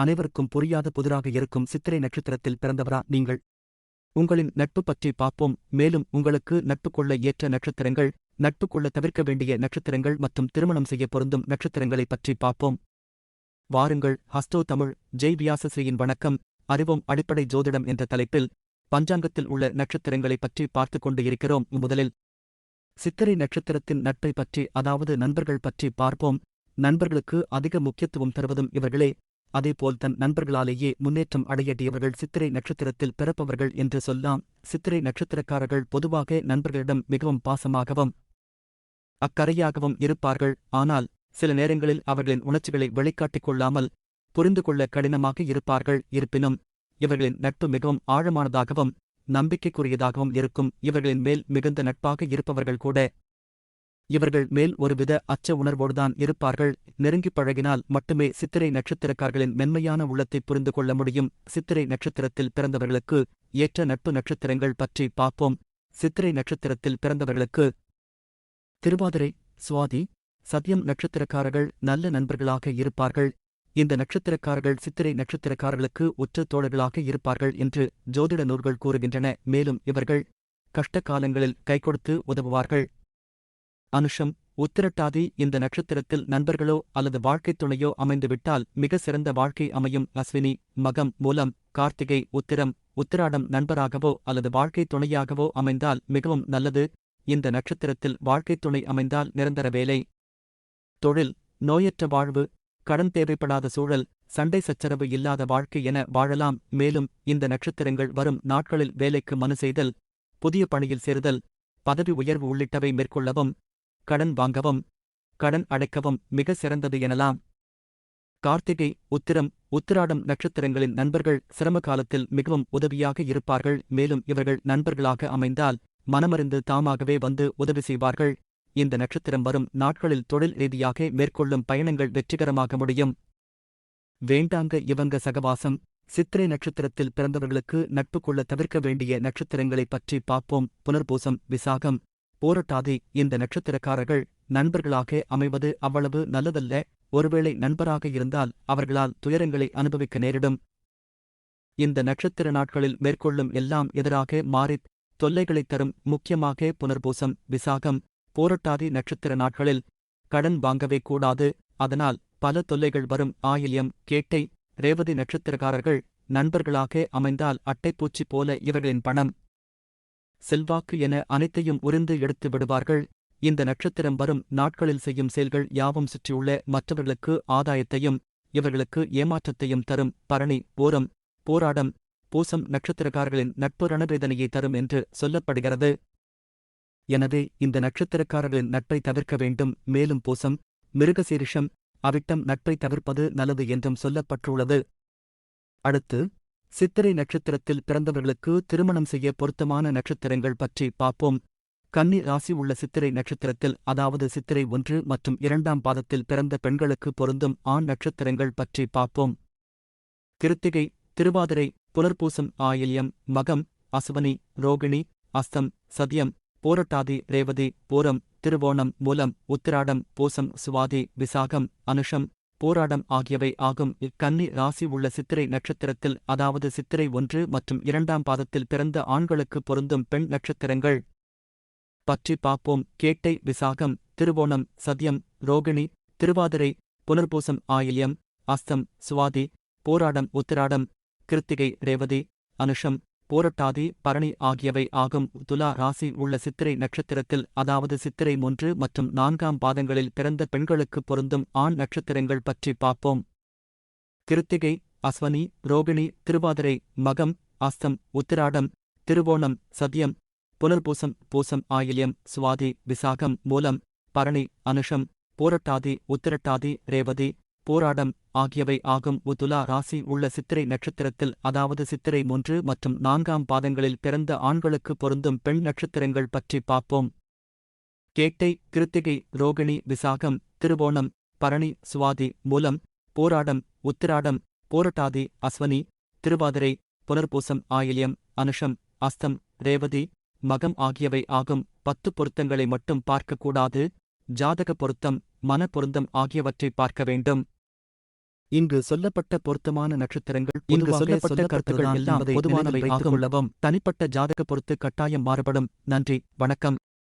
அனைவருக்கும் புரியாத புதிராக இருக்கும் சித்திரை நட்சத்திரத்தில் பிறந்தவரா நீங்கள்? உங்களின் நட்பு பற்றி பார்ப்போம். மேலும் உங்களுக்கு நட்பு கொள்ள ஏற்ற நட்சத்திரங்கள் நட்பு கொள்ள தவிர்க்க வேண்டிய நட்சத்திரங்கள் மற்றும் திருமணம் செய்ய பொருந்தும் நட்சத்திரங்களைப் பற்றி பார்ப்போம். வாருங்கள். ஹஸ்டோ தமிழ். ஜெய் வியாசஸ்ரீயின் வணக்கம். அறிவோம் அடிப்படை ஜோதிடம் என்ற தலைப்பில் பஞ்சாங்கத்தில் உள்ள நட்சத்திரங்களைப் பற்றி பார்த்துக் கொண்டு இருக்கிறோம். முதலில் சித்திரை நட்சத்திரத்தின் நட்பை பற்றி அதாவது நண்பர்கள் பற்றி பார்ப்போம். நண்பர்களுக்கு அதிக முக்கியத்துவம் தருவதும் இவர்களே. அதேபோல் தன் நண்பர்களாலேயே முன்னேற்றம் அடையட்டியவர்கள் சித்திரை நட்சத்திரத்தில் பிறப்பவர்கள் என்று சொல்லாம் சித்திரை நட்சத்திரக்காரர்கள் பொதுவாக நண்பர்களிடம் மிகவும் பாசமாகவும் அக்கறையாகவும் இருப்பார்கள். ஆனால் சில நேரங்களில் அவர்களின் உணர்ச்சிகளை வெளிக்காட்டிக் கொள்ளாமல் புரிந்து கொள்ள கடினமாக இருப்பார்கள். இருப்பினும் இவர்களின் நட்பு மிகவும் ஆழமானதாகவும் நம்பிக்கைக்குரியதாகவும் இருக்கும். இவர்களின் மேல் மிகுந்த நட்பாக இருப்பவர்கள் கூட இவர்கள் மேல் ஒருவித அச்ச உணர்வோடுதான் இருப்பார்கள். நெருங்கிப் பழகினால் மட்டுமே சித்திரை நட்சத்திரக்காரர்களின் மென்மையான உள்ளத்தை புரிந்து கொள்ள முடியும். சித்திரை நட்சத்திரத்தில் பிறந்தவர்களுக்கு ஏற்ற நட்பு நட்சத்திரங்கள் பற்றி பார்ப்போம். சித்திரை நட்சத்திரத்தில் பிறந்தவர்களுக்கு திருவாதிரை சுவாதி சத்யம் நட்சத்திரக்காரர்கள் நல்ல நண்பர்களாக இருப்பார்கள். இந்த நட்சத்திரக்காரர்கள் சித்திரை நட்சத்திரக்காரர்களுக்கு உற்ற தோழர்களாக இருப்பார்கள் என்று ஜோதிட நூல்கள் கூறுகின்றன. மேலும் இவர்கள் கஷ்ட காலங்களில் கைகொடுத்து உதவுவார்கள். அனுஷம் உத்திரட்டாதி இந்த நட்சத்திரத்தில் நண்பர்களோ அல்லது வாழ்க்கைத் துணையோ அமைந்துவிட்டால் மிக சிறந்த வாழ்க்கை அமையும். அஸ்வினி மகம் மூலம் கார்த்திகை உத்திரம் உத்திராடம் நண்பராகவோ அல்லது வாழ்க்கைத் துணையாகவோ அமைந்தால் மிகவும் நல்லது. இந்த நட்சத்திரத்தில் வாழ்க்கைத் துணை அமைந்தால் நிரந்தர வேலை. தொழில் நோயற்ற வாழ்வு கடன் தேவைப்படாத சூழல் சண்டை சச்சரவு இல்லாத வாழ்க்கை என வாழலாம். மேலும் இந்த நட்சத்திரங்கள் வரும் நாட்களில் வேலைக்கு மனு செய்தல் புதிய பணியில் சேருதல் பதவி உயர்வு உள்ளிட்டவை மேற்கொள்ளவும் கடன் வாங்கவும் கடன் அடைக்கவும் மிக சிறந்தது எனலாம். கார்த்திகை உத்திரம் உத்திராடம் நட்சத்திரங்களின் நண்பர்கள் சிரம காலத்தில் மிகவும் உதவியாக இருப்பார்கள். மேலும் இவர்கள் நண்பர்களாக அமைந்தால் மனமறிந்து தாமாகவே வந்து உதவி செய்வார்கள். இந்த நட்சத்திரம் வரும் நாட்களில் தொழில் ரீதியாக மேற்கொள்ளும் பயணங்கள் வெற்றிகரமாக முடியும். வேண்டாங்க இவங்க சகவாசம். சித்திரை நட்சத்திரத்தில் பிறந்தவர்களுக்கு நட்பு கொள்ள தவிர்க்க வேண்டிய நட்சத்திரங்களைப் பற்றி பார்ப்போம். புனர்பூசம் விசாகம் போரட்டாதி இந்த நட்சத்திரக்காரர்கள் நண்பர்களாக அமைவது அவ்வளவு நல்லதல்ல. ஒருவேளை நண்பராக இருந்தால் அவர்களால் துயரங்களை அனுபவிக்க நேரிடும். இந்த நட்சத்திர நாட்களில் மேற்கொள்ளும் எல்லாம் எதிராக மாறித் தொல்லைகளைத் தரும் முக்கியமாக புனர்பூசம் விசாகம் போரட்டாதி நட்சத்திர நாட்களில் கடன் வாங்கவே கூடாது. அதனால் பல தொல்லைகள் வரும். ஆயில்யம் கேட்டை ரேவதி நட்சத்திரக்காரர்கள் நண்பர்களாக அமைந்தால் அட்டைப்பூச்சி போல இவர்களின் பணம் செல்வாக்கு என அனைத்தையும் உறிந்து எடுத்து விடுவார்கள். இந்த நட்சத்திரம் வரும் நாட்களில் செய்யும் செயல்கள் யாவும் சுற்றியுள்ள மற்றவர்களுக்கு ஆதாயத்தையும் இவர்களுக்கு ஏமாற்றத்தையும் தரும். பரணி ஓரம் போராடம் பூசம் நட்சத்திரக்காரர்களின் நட்பு ரணவேதனையை தரும் என்று சொல்லப்படுகிறது. எனவே இந்த நட்சத்திரக்காரர்களின் நட்பை தவிர்க்க வேண்டும். மேலும் பூசம் மிருகசீரிஷம் அவிட்டம் நட்பை தவிர்ப்பது நல்லது என்றும் சொல்லப்பட்டுள்ளது. அடுத்து சித்திரை நட்சத்திரத்தில் பிறந்தவர்களுக்கு திருமணம் செய்ய பொருத்தமான நட்சத்திரங்கள் பற்றி பார்ப்போம். கன்னி ராசி உள்ள சித்திரை நட்சத்திரத்தில் அதாவது சித்திரை ஒன்று மற்றும் இரண்டாம் பாதத்தில் பிறந்த பெண்களுக்கு பொருந்தும் ஆண் நட்சத்திரங்கள் பற்றி பார்ப்போம். கிருத்திகை திருவாதிரை புலர்பூசம் ஆயில்யம் மகம் அசுவனி ரோகிணி அஸ்தம் சதியம் போரட்டாதி ரேவதி பூரம் திருவோணம் மூலம் உத்திராடம் பூசம் சுவாதி விசாகம் அனுஷம் போராடம் ஆகியவை ஆகும். இக்கன்னி ராசி உள்ள சித்திரை நட்சத்திரத்தில் அதாவது சித்திரை ஒன்று மற்றும் இரண்டாம் பாதத்தில் பிறந்த ஆண்களுக்கு பொருந்தும் பெண் நட்சத்திரங்கள். பற்றி பார்ப்போம். கேட்டை விசாகம் திருவோணம் சத்யம் ரோகிணி திருவாதிரை புனர்பூசம் ஆயில்யம் அஸ்தம் சுவாதி போராடம் உத்திராடம் கிருத்திகை ரேவதி அனுஷம் போரட்டாதி பரணி ஆகியவை ஆகும். துலா ராசி உள்ள சித்திரை நட்சத்திரத்தில் அதாவது சித்திரை மூன்று மற்றும் நான்காம் பாதங்களில் பிறந்த பெண்களுக்கு பொருந்தும் ஆண் நட்சத்திரங்கள் பற்றி பார்ப்போம். கிருத்திகை அஸ்வனி ரோகிணி திருவாதிரை மகம் அஸ்தம் உத்திராடம் திருவோணம் சத்யம் புனர்பூசம் பூசம் ஆயில்யம் சுவாதி விசாகம் மூலம் பரணி அனுஷம் போரட்டாதி உத்திரட்டாதி ரேவதி போராடம் ஆகியவை ஆகும். உதுலா ராசி உள்ள சித்திரை நட்சத்திரத்தில் அதாவது சித்திரை மூன்று மற்றும் நான்காம் பாதங்களில் பிறந்த ஆண்களுக்கு பொருந்தும் பெண் நட்சத்திரங்கள் பற்றி பார்ப்போம். கேட்டை கிருத்திகை ரோகிணி விசாகம் திருவோணம் பரணி சுவாதி மூலம் போராடம் உத்திராடம் போரட்டாதி அஸ்வனி திருவாதிரை புனர்பூசம் ஆயில்யம் அனுஷம் அஸ்தம் ரேவதி மகம் ஆகியவை ஆகும். பத்து பொருத்தங்களை மட்டும் பார்க்கக்கூடாது. ஜாதக பொருத்தம் மன பொருத்தம் ஆகியவற்றை பார்க்க வேண்டும். இங்கு சொல்லப்பட்ட பொருத்தமான நட்சத்திரங்கள் இங்கு சொல்லப்பட்ட கருத்துக்கள் எல்லாம் பொதுவானவை ஆகும். தனிப்பட்ட ஜாதக பொறுத்து கட்டாயம் மாறுபடும். நன்றி வணக்கம்.